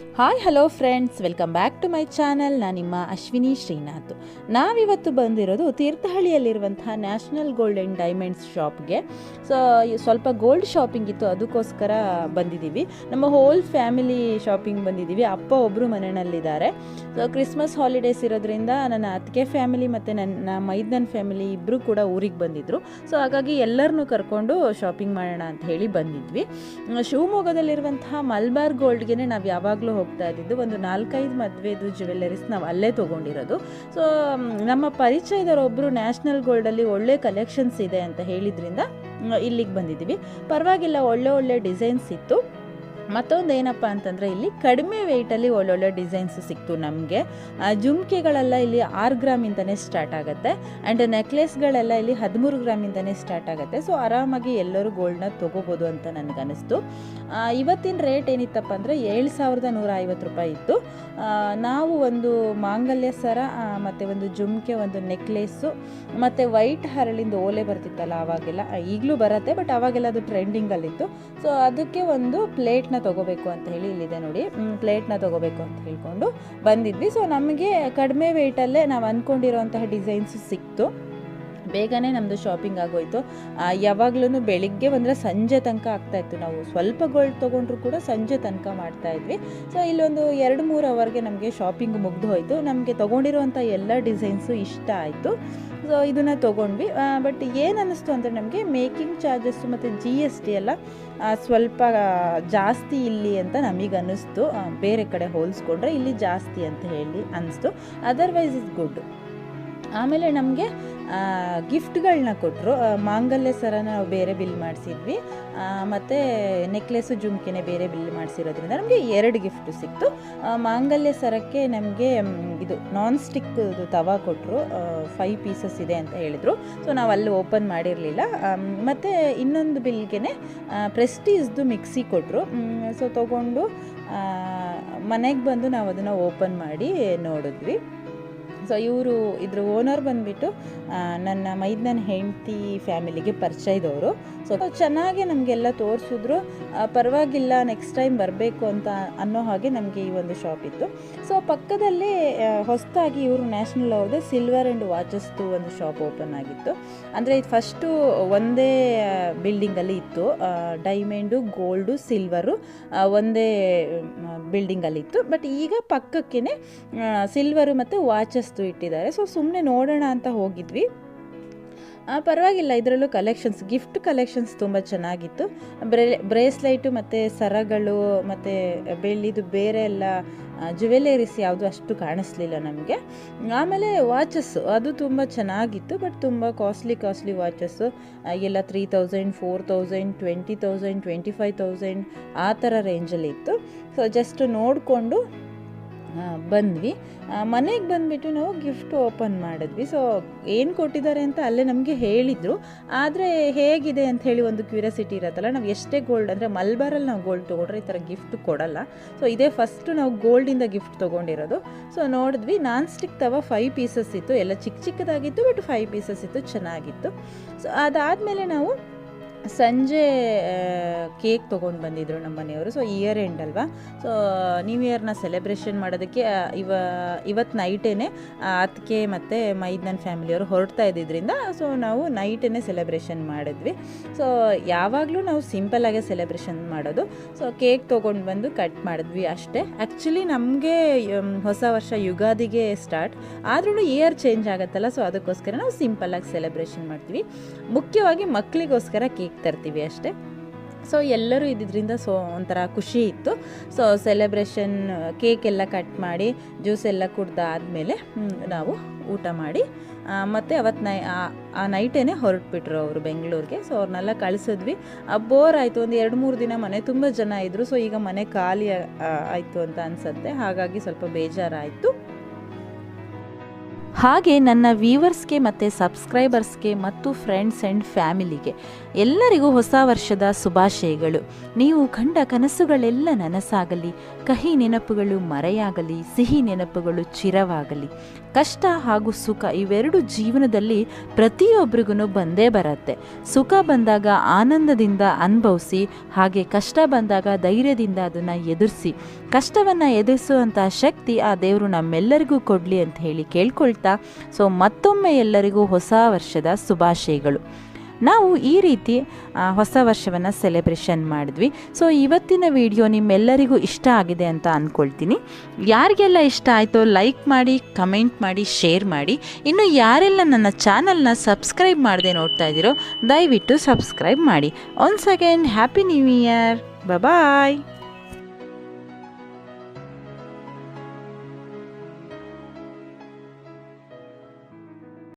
Hi hello friends welcome back to my channel ನಾನು ನಿಮ್ಮ ಅಶ್ವಿನಿ ಶ್ರೀನಾಥ್. ನಾವಿವತ್ತು ಬಂದಿರೋದು ತೀರ್ಥಹಳ್ಳಿಯಲ್ಲಿರುವಂತಹ ನ್ಯಾಷನಲ್ ಗೋಲ್ಡ್ ಆ್ಯಂಡ್ ಡೈಮಂಡ್ಸ್ ಶಾಪ್ಗೆ ಸೊ ಸ್ವಲ್ಪ ಗೋಲ್ಡ್ ಶಾಪಿಂಗ್ ಇತ್ತು, ಅದಕ್ಕೋಸ್ಕರ ಬಂದಿದ್ದೀವಿ. ನಮ್ಮ ಹೋಲ್ ಫ್ಯಾಮಿಲಿ ಶಾಪಿಂಗ್ ಬಂದಿದ್ದೀವಿ. ಅಪ್ಪ ಒಬ್ಬರು ಮನೆಯಲ್ಲಿದ್ದಾರೆ. ಸೊ ಕ್ರಿಸ್ಮಸ್ ಹಾಲಿಡೇಸ್ ಇರೋದ್ರಿಂದ ನನ್ನ ಅತ್ತಿಗೆ ಫ್ಯಾಮಿಲಿ ಮತ್ತು ನನ್ನ ಮೈದನ್ ಫ್ಯಾಮಿಲಿ ಇಬ್ಬರು ಕೂಡ ಊರಿಗೆ ಬಂದಿದ್ದರು ಸೊ ಹಾಗಾಗಿ ಎಲ್ಲರನ್ನೂ ಕರ್ಕೊಂಡು ಶಾಪಿಂಗ್ ಮಾಡೋಣ ಅಂತ ಹೇಳಿ ಬಂದಿದ್ವಿ. ಶಿವಮೊಗ್ಗದಲ್ಲಿರುವಂತಹ ಮಲ್ಬಾರ್ ಗೋಲ್ಡ್ಗೆ ನಾವು ಯಾವಾಗಲೂ ಹೋಗ್ತಾ ಇದ್ದಿದ್ದು ಒಂದು ನಾಲ್ಕೈದು ಮದುವೆದು ಜ್ಯುವೆಲ್ಲರೀಸ್ ನಾವು ಅಲ್ಲೇ ತೊಗೊಂಡಿರೋದು. ಸೊ ನಮ್ಮ ಪರಿಚಯದವರೊಬ್ಬರು ನ್ಯಾಷನಲ್ ಗೋಲ್ಡಲ್ಲಿ ಒಳ್ಳೆ ಕಲೆಕ್ಷನ್ಸ್ ಇದೆ ಅಂತ ಹೇಳಿದ್ರಿಂದ ಇಲ್ಲಿಗೆ ಬಂದಿದ್ದೀವಿ. ಪರವಾಗಿಲ್ಲ, ಒಳ್ಳೆ ಒಳ್ಳೆ ಡಿಸೈನ್ಸ್ ಇತ್ತು. ಮತ್ತೊಂದು ಏನಪ್ಪ ಅಂತಂದರೆ ಇಲ್ಲಿ ಕಡಿಮೆ ವೆಯ್ಟಲ್ಲಿ ಒಳ್ಳೊಳ್ಳೆ ಡಿಸೈನ್ಸ್ ಸಿಕ್ತು ನಮಗೆ. ಜುಮ್ಕೆಗಳೆಲ್ಲ ಇಲ್ಲಿ ಆರು ಗ್ರಾಮಿಂದನೇ ಸ್ಟಾರ್ಟ್ ಆಗುತ್ತೆ. ಆ್ಯಂಡ್ ನೆಕ್ಲೆಸ್ಗಳೆಲ್ಲ ಇಲ್ಲಿ ಹದಿಮೂರು ಗ್ರಾಮಿಂದನೇ ಸ್ಟಾರ್ಟ್ ಆಗುತ್ತೆ. ಸೊ ಆರಾಮಾಗಿ ಎಲ್ಲರೂ ಗೋಲ್ಡ್ನ ತಗೋಬಹುದು ಅಂತ ನನಗನ್ನಿಸ್ತು. ಇವತ್ತಿನ ರೇಟ್ ಏನಿತ್ತಪ್ಪ ಅಂದರೆ ಏಳು ಸಾವಿರದ ನೂರ ಐವತ್ತು ರೂಪಾಯಿ ಇತ್ತು. ನಾವು ಒಂದು ಮಾಂಗಲ್ಯ ಸರ ಮತ್ತೆ ಒಂದು ಜುಮ್ಕೆ, ಒಂದು ನೆಕ್ಲೆಸ್ಸು ಮತ್ತು ವೈಟ್ ಹರಳಿಂದ ಓಲೆ ಬರ್ತಿತ್ತಲ್ಲ ಆವಾಗೆಲ್ಲ ಈಗಲೂ ಬರುತ್ತೆ ಬಟ್ ಆವಾಗೆಲ್ಲ ಅದು ಟ್ರೆಂಡಿಂಗಲ್ಲಿತ್ತು ಸೊ ಅದಕ್ಕೆ ಒಂದು ಪ್ಲೇಟ್ನ ತೊಗೋಬೇಕು ಅಂತ ಹೇಳಿ ಇಲ್ಲಿದೆ ನೋಡಿ. ಪ್ಲೇಟ್ನ ತೊಗೋಬೇಕು ಅಂತ ಹೇಳ್ಕೊಂಡು ಬಂದಿದ್ವಿ. ಸೊ ನಮಗೆ ಕಡಿಮೆ ವೆಯ್ಟಲ್ಲೇ ನಾವು ಅಂದ್ಕೊಂಡಿರೋಂತಹ ಡಿಸೈನ್ಸ್ ಸಿಕ್ತು. ಬೇಗನೆ ನಮ್ಮದು ಶಾಪಿಂಗ್ ಆಗೋಯ್ತು. ಯಾವಾಗ್ಲೂ ಬೆಳಿಗ್ಗೆ ಬಂದರೆ ಸಂಜೆ ತನಕ ಆಗ್ತಾಯಿತ್ತು ನಾವು ಸ್ವಲ್ಪ ಗೋಲ್ಡ್ ತೊಗೊಂಡ್ರು ಕೂಡ ಸಂಜೆ ತನಕ ಮಾಡ್ತಾ ಇದ್ವಿ. ಸೊ ಇಲ್ಲೊಂದು ಎರಡು, ಮೂರು ಅವರ್ಗೆ ನಮಗೆ ಶಾಪಿಂಗ್ ಮುಗ್ದು ಹೋಯಿತು. ನಮಗೆ ತೊಗೊಂಡಿರುವಂಥ ಎಲ್ಲ ಡಿಸೈನ್ಸು ಇಷ್ಟ ಆಯಿತು. ಸೊ ಇದನ್ನು ತೊಗೊಂಡ್ವಿ. ಬಟ್ ಏನು ಅನ್ನಿಸ್ತು ಅಂದರೆ ನಮಗೆ ಮೇಕಿಂಗ್ ಚಾರ್ಜಸ್ಸು ಮತ್ತು ಜಿ ಎಸ್ ಟಿ ಎಲ್ಲ ಸ್ವಲ್ಪ ಜಾಸ್ತಿ ಇಲ್ಲಿ ಅಂತ ನಮಗೆ ಅನ್ನಿಸ್ತು. ಬೇರೆ ಕಡೆ ಹೋಲಿಸ್ಕೊಂಡ್ರೆ ಇಲ್ಲಿ ಜಾಸ್ತಿ ಅಂತ ಹೇಳಿ ಅನ್ನಿಸ್ತು. ಅದರ್ವೈಸ್ ಇಸ್ ಗುಡ್ ಆಮೇಲೆ ನಮಗೆ ಗಿಫ್ಟ್ಗಳನ್ನ ಕೊಟ್ಟರು ಮಾಂಗಲ್ಯ ಸರನ ನಾವು ಬೇರೆ ಬಿಲ್ ಮಾಡಿಸಿದ್ವಿ. ಮತ್ತು ನೆಕ್ಲೆಸು ಜುಮ್ಕೆನೆ ಬೇರೆ ಬಿಲ್ ಮಾಡಿಸಿರೋದ್ರಿಂದ ನಮಗೆ ಎರಡು ಗಿಫ್ಟು ಸಿಕ್ತು. ಮಾಂಗಲ್ಯ ಸರಕ್ಕೆ ನಮಗೆ ಇದು ನಾನ್ ಸ್ಟಿಕ್ ತವಾ ಕೊಟ್ಟರು ಫೈವ್ ಪೀಸಸ್ ಇದೆ ಅಂತ ಹೇಳಿದರು. ಸೊ, ನಾವು ಅಲ್ಲಿ ಓಪನ್ ಮಾಡಿರಲಿಲ್ಲ. ಮತ್ತು ಇನ್ನೊಂದು ಬಿಲ್ಗೆ ಪ್ರೆಸ್ಟೀಸ್ದು ಮಿಕ್ಸಿ ಕೊಟ್ಟರು ಸೊ, ತೊಗೊಂಡು ಮನೆಗೆ ಬಂದು ನಾವು ಅದನ್ನು ಓಪನ್ ಮಾಡಿ ನೋಡಿದ್ವಿ. ಸೊ ಇವರು ಇದ್ರ ಓನರ್ ಬಂದುಬಿಟ್ಟು ನನ್ನ ಮೈದನ ಹೆಂಡತಿ ಫ್ಯಾಮಿಲಿಗೆ ಪರಿಚಯದವರು ಸೊ ಚೆನ್ನಾಗಿ ನಮಗೆಲ್ಲ ತೋರಿಸಿದ್ರು. ಪರವಾಗಿಲ್ಲ ನೆಕ್ಸ್ಟ್ ಟೈಮ್ ಬರಬೇಕು ಅಂತ ಅನ್ನೋ ಹಾಗೆ ನಮಗೆ ಈ ಒಂದು ಶಾಪ್ ಇತ್ತು. ಸೊ ಪಕ್ಕದಲ್ಲೇ ಹೊಸದಾಗಿ ಇವರು ನ್ಯಾಷನಲ್ ಅವ್ರದ್ದು ಸಿಲ್ವರ್ ಆ್ಯಂಡ್ ವಾಚಸ್ದು ಒಂದು ಶಾಪ್ ಓಪನ್ ಆಗಿತ್ತು. ಅಂದರೆ ಇದು ಫಸ್ಟು ಒಂದೇ ಬಿಲ್ಡಿಂಗಲ್ಲಿ ಇತ್ತು. ಡೈಮಂಡು ಗೋಲ್ಡು ಸಿಲ್ವರು ಒಂದೇ ಬಿಲ್ಡಿಂಗಲ್ಲಿ ಇತ್ತು. ಬಟ್ ಈಗ ಪಕ್ಕಕ್ಕೇ ಸಿಲ್ವರು ಮತ್ತು ವಾಚಸ್ದು ಇಟ್ಟಿದ್ದಾರೆ. ಸೊ ಸುಮ್ಮನೆ ನೋಡೋಣ ಅಂತ ಹೋಗಿದ್ವಿ. ಪರವಾಗಿಲ್ಲ, ಇದರಲ್ಲೂ ಕಲೆಕ್ಷನ್ಸ್ ಗಿಫ್ಟ್ ಕಲೆಕ್ಷನ್ಸ್ ತುಂಬ ಚೆನ್ನಾಗಿತ್ತು. ಬ್ರೇ, ಬ್ರೇಸ್ಲೈಟು ಮತ್ತು ಸರಗಳು, ಮತ್ತು ಬೆಳ್ಳಿದು ಬೇರೆ ಎಲ್ಲ ಜುವೆಲರೀಸ್ ಯಾವುದು ಅಷ್ಟು ಕಾಣಿಸ್ಲಿಲ್ಲ ನಮಗೆ. ಆಮೇಲೆ ವಾಚಸ್ಸು ಅದು ತುಂಬ ಚೆನ್ನಾಗಿತ್ತು ಬಟ್ ತುಂಬ ಕಾಸ್ಟ್ಲಿ ಕಾಸ್ಟ್ಲಿ ವಾಚಸ್ಸು ಎಲ್ಲ three thousand four thousand twenty thousand twenty five thousand ಆ ಥರ ರೇಂಜಲ್ಲಿ ಇತ್ತು. ಸೊ ಜಸ್ಟ್ ನೋಡಿಕೊಂಡು ಬಂದ್ವಿ. ಮನೆಗೆ ಬಂದುಬಿಟ್ಟು ನಾವು ಗಿಫ್ಟ್ ಓಪನ್ ಮಾಡಿದ್ವಿ. ಸೊ ಏನು ಕೊಟ್ಟಿದ್ದಾರೆ ಅಂತ ಅಲ್ಲೇ ನಮಗೆ ಹೇಳಿದರು. ಆದರೆ ಹೇಗಿದೆ ಅಂತ ಹೇಳಿ ಒಂದು ಕ್ಯೂರಿಯಾಸಿಟಿ ಇರುತ್ತಲ್ಲ, ನಾವು ಎಷ್ಟೇ ಗೋಲ್ಡ್ ಅಂದರೆ ಮಲ್ಬಾರಲ್ಲಿ ನಾವು ಗೋಲ್ಡ್ ತೊಗೊಂಡ್ರೆ ಈ ಥರ ಗಿಫ್ಟ್ ಕೊಡಲ್ಲ. ಸೊ ಇದೇ ಫಸ್ಟು ನಾವು ಗೋಲ್ಡಿಂದ ಗಿಫ್ಟ್ ತೊಗೊಂಡಿರೋದು. ಸೊ ನೋಡಿದ್ವಿ ನಾನ್ ಸ್ಟಿಕ್ ತವ ಫೈವ್ ಪೀಸಸ್ ಇತ್ತು. ಎಲ್ಲ ಚಿಕ್ಕ ಚಿಕ್ಕದಾಗಿತ್ತು ಬಟ್ ಫೈವ್ ಪೀಸಸ್ ಇತ್ತು, ಚೆನ್ನಾಗಿತ್ತು. ಸೊ ಅದಾದಮೇಲೆ ನಾವು ಸಂಜೆ ಕೇಕ್ ತೊಗೊಂಡು ಬಂದಿದ್ರು ನಮ್ಮ ಮನೆಯವರು. ಸೊ ಇಯರ್ ಎಂಡ್ ಅಲ್ವಾ? ಸೊ ನ್ಯೂ ಇಯರ್ನ ಸೆಲೆಬ್ರೇಷನ್ ಮಾಡೋದಕ್ಕೆ ಇವ ಇವತ್ತು ನೈಟೇ ಅದಕ್ಕೆ ಮತ್ತು ಮೈದ್ನನ್ ಫ್ಯಾಮಿಲಿಯವರು ಹೊರಡ್ತಾ ಇದ್ದಿದ್ದರಿಂದ ಸೊ ನಾವು ನೈಟೇ ಸೆಲೆಬ್ರೇಷನ್ ಮಾಡಿದ್ವಿ. ಸೊ ಯಾವಾಗಲೂ ನಾವು ಸಿಂಪಲ್ಲಾಗೆ ಸೆಲೆಬ್ರೇಷನ್ ಮಾಡೋದು. ಸೊ ಕೇಕ್ ತೊಗೊಂಡು ಬಂದು ಕಟ್ ಮಾಡಿದ್ವಿ ಅಷ್ಟೇ. ಆ್ಯಕ್ಚುಲಿ ನಮಗೆ ಹೊಸ ವರ್ಷ ಯುಗಾದಿಗೆ ಸ್ಟಾರ್ಟ್ ಆದ್ರೂ ಇಯರ್ ಚೇಂಜ್ ಆಗುತ್ತಲ್ಲ ಸೊ ಅದಕ್ಕೋಸ್ಕರ ನಾವು ಸಿಂಪಲ್ಲಾಗಿ ಸೆಲೆಬ್ರೇಷನ್ ಮಾಡ್ತೀವಿ. ಮುಖ್ಯವಾಗಿ ಮಕ್ಕಳಿಗೋಸ್ಕರ ಕೇಕ್. ತರ್ತೀವಿ ಅಷ್ಟೇ. ಸೊ ಎಲ್ಲರೂ ಇದ್ದಿದ್ರಿಂದ ಸೊ ಒಂಥರ ಖುಷಿ ಇತ್ತು. ಸೊ ಸೆಲೆಬ್ರೇಷನ್ ಕೇಕ್ ಎಲ್ಲ ಕಟ್ ಮಾಡಿ ಜ್ಯೂಸ್ ಎಲ್ಲ ಕುಡ್ದಾದ್ಮೇಲೆ ನಾವು ಊಟ ಮಾಡಿ ಮತ್ತು ಅವತ್ತು ನೈ, ಆ- ನೈಟೇ ಹೊರಟುಬಿಟ್ರು ಅವರು ಬೆಂಗಳೂರಿಗೆ. ಸೊ ಅವ್ರನ್ನೆಲ್ಲ ಕಳಿಸಿದ್ವಿ. ಬೋರ್ ಆಯಿತು. ಒಂದು ಎರಡು ಮೂರು ದಿನ ಮನೆ ತುಂಬ ಜನ ಇದ್ದರು ಸೊ ಈಗ ಮನೆ ಖಾಲಿ ಆಯಿತು ಅಂತ ಅನಿಸುತ್ತೆ. ಹಾಗಾಗಿ ಸ್ವಲ್ಪ ಬೇಜಾರಾಯಿತು. ಹಾಗೆ ನನ್ನ ವೀವರ್ಸ್ಗೆ ಮತ್ತು ಸಬ್ಸ್ಕ್ರೈಬರ್ಸ್ಗೆ ಮತ್ತು ಫ್ರೆಂಡ್ಸ್ ಆ್ಯಂಡ್ ಫ್ಯಾಮಿಲಿಗೆ ಎಲ್ಲರಿಗೂ ಹೊಸ ವರ್ಷದ ಶುಭಾಶಯಗಳು. ನೀವು ಕಂಡ ಕನಸುಗಳೆಲ್ಲ ನನಸಾಗಲಿ, ಕಹಿ ನೆನಪುಗಳು ಮರೆಯಾಗಲಿ, ಸಿಹಿ ನೆನಪುಗಳು ಚಿರವಾಗಲಿ. ಕಷ್ಟ ಹಾಗೂ ಸುಖ ಇವೆರಡು ಜೀವನದಲ್ಲಿ ಪ್ರತಿಯೊಬ್ಬರಿಗೂ ಬಂದೇ ಬರುತ್ತೆ. ಸುಖ ಬಂದಾಗ ಆನಂದದಿಂದ ಅನುಭವಿಸಿ, ಹಾಗೆ ಕಷ್ಟ ಬಂದಾಗ ಧೈರ್ಯದಿಂದ ಅದನ್ನು ಎದುರಿಸಿ ಕಷ್ಟವನ್ನು ಎದುರಿಸುವಂಥ ಶಕ್ತಿ ಆ ದೇವರು ನಮ್ಮೆಲ್ಲರಿಗೂ ಕೊಡಲಿ ಅಂತ ಹೇಳಿ ಕೇಳ್ಕೊಳ್ತಾ, ಸೊ ಮತ್ತೊಮ್ಮೆ ಎಲ್ಲರಿಗೂ ಹೊಸ ವರ್ಷದ ಶುಭಾಶಯಗಳು. ನಾವು ಈ ರೀತಿ ಹೊಸ ವರ್ಷವನ್ನು ಸೆಲೆಬ್ರೇಷನ್ ಮಾಡಿದ್ವಿ. ಸೊ ಇವತ್ತಿನ ವಿಡಿಯೋ ನಿಮ್ಮೆಲ್ಲರಿಗೂ ಇಷ್ಟ ಆಗಿದೆ ಅಂತ ಅಂದ್ಕೊಳ್ತೀನಿ ಯಾರಿಗೆಲ್ಲ ಇಷ್ಟ ಆಯಿತೋ ಲೈಕ್ ಮಾಡಿ ಕಮೆಂಟ್ ಮಾಡಿ ಶೇರ್ ಮಾಡಿ. ಇನ್ನು ಯಾರೆಲ್ಲ ನನ್ನ ಚಾನಲ್ನ ಸಬ್ಸ್ಕ್ರೈಬ್ ಮಾಡದೆ ನೋಡ್ತಾ ಇದ್ದೀರೋ, ದಯವಿಟ್ಟು ಸಬ್ಸ್ಕ್ರೈಬ್ ಮಾಡಿ. Once again happy new year bye